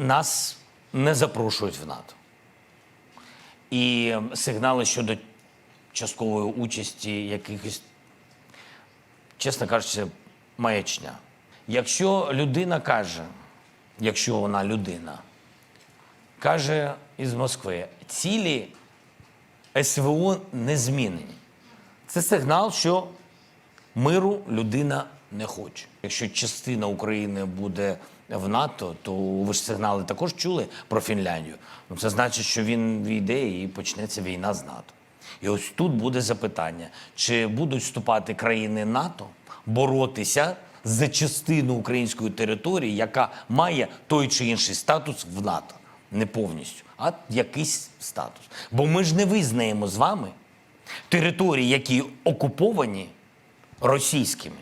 нас не запрошують в НАТО. І сигнали щодо часткової участі якихось, чесно кажучи, маячня. Якщо людина каже, якщо вона людина, каже із Москви, цілі СВО не змінені. Це сигнал, що миру людина не хоче. Якщо частина України буде в НАТО, то ви ж сигнали також чули про Фінляндію. Ну, це значить, що він війде і почнеться війна з НАТО. І ось тут буде запитання: чи будуть вступати країни НАТО боротися за частину української території, яка має той чи інший статус в НАТО? Не повністю, а якийсь статус. Бо ми ж не визнаємо з вами території, які окуповані російськими